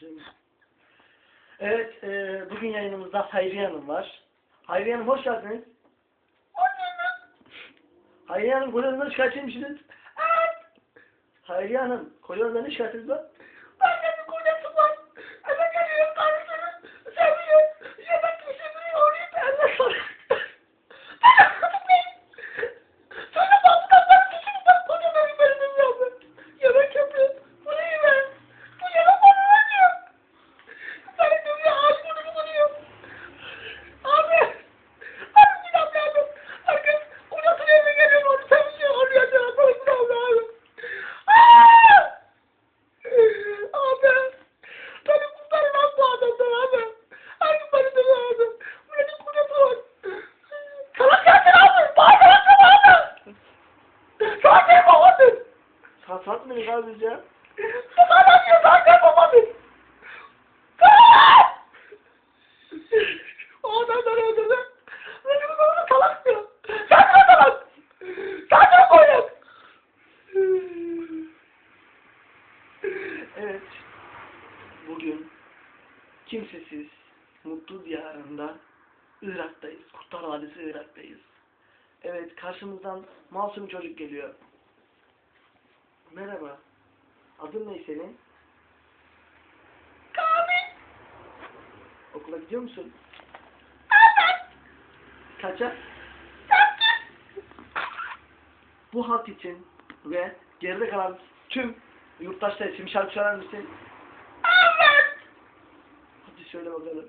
Başlayalım. Evet, e, bugün yayınımızda Hayriye Hanım var. Hayriye Hanım hoş geldiniz. Hayriye Hanım kocanızdan şikayetçiymişsiniz. Evet. Hayriye Hanım, kocanızdan ne şikayetiniz var? Annemin kocası Saat saat mı ne abi biz ya? Salak diyor salak deme babadır. Salak! O adam beni öldürdü. Beni bana salak diyor. Sen de salak. Sen de koyun. Evet. Bugün kimsesiz, mutlu diyarında Irak'tayız. Kurtlar Vadisi Irak'tayız. Evet, karşımızdan masum çocuk geliyor. Merhaba. Adın ne senin? Kamil. Okula gidiyor musun? Evet. Kaça? Sen Bu halk için ve geride kalan tüm yurttaşlar için şarkı söyler misin? Evet. Hadi söyle bakalım.